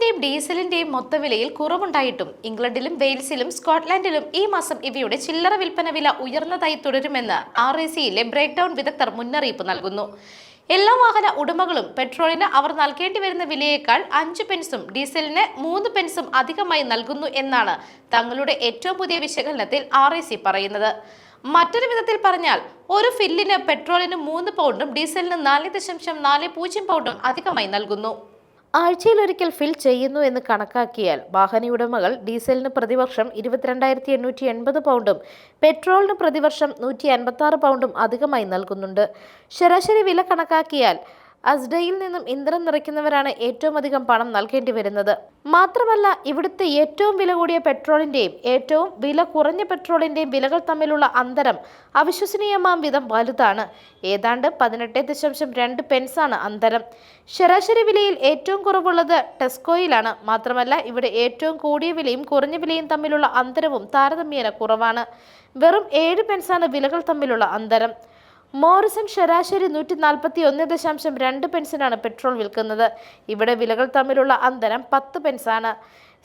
പെട്രോളിന്റെയും ഡീസലിന്റെയും മൊത്തവിലയിൽ കുറവുണ്ടായിട്ടും ഇംഗ്ലണ്ടിലും വെയിൽസിലും സ്കോട്ട്ലാൻഡിലും ഈ മാസം ഇവയുടെ ചില്ലറ വിൽപ്പന വില ഉയർന്നതായി തുടരുമെന്ന് ആർ എ സിയിലെ ബ്രേക്ക് ഡൗൺ വിദഗ്ധർ മുന്നറിയിപ്പ് നൽകുന്നു. എല്ലാ വാഹന ഉടമകളും പെട്രോളിന് അവർ നൽകേണ്ടി വരുന്ന വിലയേക്കാൾ അഞ്ച് പെൻസും ഡീസലിന് മൂന്ന് പെൻസും അധികമായി നൽകുന്നു എന്നാണ് തങ്ങളുടെ ഏറ്റവും പുതിയ വിശകലനത്തിൽ ആർ പറയുന്നത്. മറ്റൊരു വിധത്തിൽ പറഞ്ഞാൽ ഒരു ഫില്ലിന് പെട്രോളിന് മൂന്ന് പൗണ്ടും ഡീസലിന് നാല് ദശാംശം നാല് പൂജ്യം പൗണ്ടും അധികമായി നൽകുന്നു. ആഴ്ചയിലൊരിക്കൽ ഫിൽ ചെയ്യുന്നു എന്ന് കണക്കാക്കിയാൽ വാഹനയുടമകൾ ഡീസലിന് പ്രതിവർഷം ഇരുപത്തിരണ്ടായിരത്തി എണ്ണൂറ്റി എൺപത് പൗണ്ടും പെട്രോളിന് പ്രതിവർഷം നൂറ്റി അൻപത്തി പൗണ്ടും അധികമായി നൽകുന്നുണ്ട്. ശരാശരി വില കണക്കാക്കിയാൽ അസ്ഡയിൽ നിന്നും ഇന്ധനം നിറയ്ക്കുന്നവരാണ് ഏറ്റവും അധികം പണം നൽകേണ്ടി വരുന്നത്. മാത്രമല്ല ഇവിടുത്തെ ഏറ്റവും വില കൂടിയ പെട്രോളിന്റെയും ഏറ്റവും വില കുറഞ്ഞ പെട്രോളിന്റെയും വിലകൾ തമ്മിലുള്ള അന്തരം അവിശ്വസനീയമാം വിധം വലുതാണ്. ഏതാണ്ട് പതിനെട്ട് ദശാംശം രണ്ട് പെൻസാണ് അന്തരം. ശരാശരി വിലയിൽ ഏറ്റവും കുറവുള്ളത് ടെസ്കോയിലാണ്. മാത്രമല്ല ഇവിടെ ഏറ്റവും കൂടിയ വിലയും കുറഞ്ഞ വിലയും തമ്മിലുള്ള അന്തരവും താരതമ്യേന കുറവാണ്. വെറും ഏഴ് പെൻസാണ് വിലകൾ തമ്മിലുള്ള അന്തരം. മോറിസൺ ശരാശരി നൂറ്റി നാൽപ്പത്തി ഒന്ന് ദശാംശം രണ്ട് പെൻസിനാണ് പെട്രോൾ വിൽക്കുന്നത്. ഇവിടെ വിലകൾ തമ്മിലുള്ള അന്തരം പത്ത് പെൻസാണ്.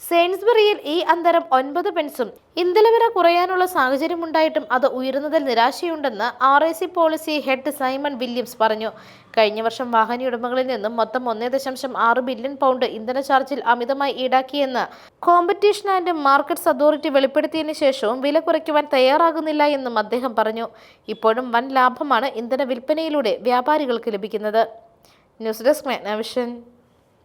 സെയിൻസ്ബറിയിൽ ഈ അന്തരം ഒൻപത് പെൻസും ഇന്ധന വില കുറയാനുള്ള സാഹചര്യമുണ്ടായിട്ടും അത് ഉയരുന്നതിൽ നിരാശയുണ്ടെന്ന് R A C policy head Simon Williams പറഞ്ഞു. കഴിഞ്ഞ വർഷം വാഹനയുടമകളിൽ നിന്നും മൊത്തം ഒന്നേ ദശാംശം ആറ് ബില്യൺ പൗണ്ട് ഇന്ധന ചാർജിൽ അമിതമായി ഈടാക്കിയെന്ന് കോമ്പറ്റീഷൻ ആൻഡ് മാർക്കറ്റ്സ് അതോറിറ്റി വെളിപ്പെടുത്തിയതിനു ശേഷവും വില കുറയ്ക്കുവാൻ തയ്യാറാകുന്നില്ല എന്നും അദ്ദേഹം പറഞ്ഞു. ഇപ്പോഴും വൻ ലാഭമാണ് ഇന്ധന വിൽപ്പനയിലൂടെ വ്യാപാരികൾക്ക് ലഭിക്കുന്നത്. News desk മെഗ്നാവിഷൻ